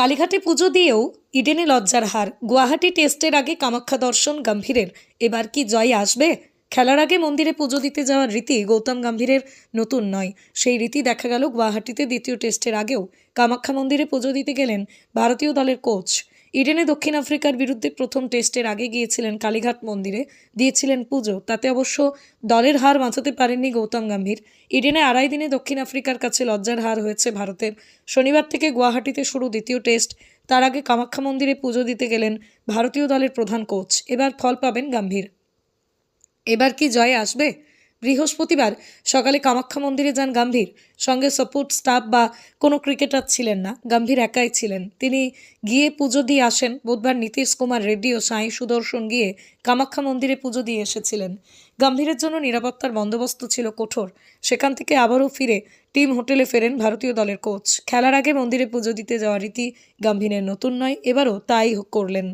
কালীঘাটে পুজো দিয়েও ইডেনে লজ্জার হার। গুয়াহাটি টেস্টের আগে কামাখ্যা দর্শন গম্ভীরের। এবার কি জয় আসবে? খেলার আগে মন্দিরে পুজো দিতে যাওয়ার রীতি গৌতম গম্ভীরের নতুন নয়। সেই রীতি দেখা গেল গুয়াহাটিতে দ্বিতীয় টেস্টের আগেও। কামাখ্যা মন্দিরে পুজো দিতে গেলেন ভারতীয় দলের কোচ ইডেনে দক্ষিণ আফ্রিকার বিরুদ্ধে প্রথম টেস্টের আগে গিয়েছিলেন কালীঘাট মন্দিরে, দিয়েছিলেন পুজো। তাতে অবশ্য দলের হার বাঁচাতে পারেননি গৌতম গম্ভীর। ইডেনে আড়াই দিনে দক্ষিণ আফ্রিকার কাছে লজ্জার হার হয়েছে ভারতের। শনিবার থেকে গুয়াহাটিতে শুরু দ্বিতীয় টেস্ট। তার আগে কামাখ্যা মন্দিরে পুজো দিতে গেলেন ভারতীয় দলের প্রধান কোচ। এবার ফল পাবেন গম্ভীর। এবার কি জয় আসবে? বৃহস্পতিবার সকালে কামাখ্যা মন্দিরে যান গাম্ভীর। সঙ্গে সাপোর্ট স্টাফ বা কোনো ক্রিকেটার ছিলেন না। গাম্ভীর একাই ছিলেন। তিনি গিয়ে পুজো দিয়ে আসেন। বুধবার নীতিশ কুমার রেড্ডি ও সাই সুদর্শন গিয়ে কামাখ্যা মন্দিরে পুজো দিয়ে এসেছিলেন। গাম্ভীরের জন্য নিরাপত্তার বন্দোবস্ত ছিল কঠোর। সেখান থেকে আবারও ফিরে টিম হোটেলে ফেরেন ভারতীয় দলের কোচ খেলার আগে মন্দিরে পুজো দিতে যাওয়া রীতি গাম্ভীরের নতুন নয়। এবারও তাই করলেন।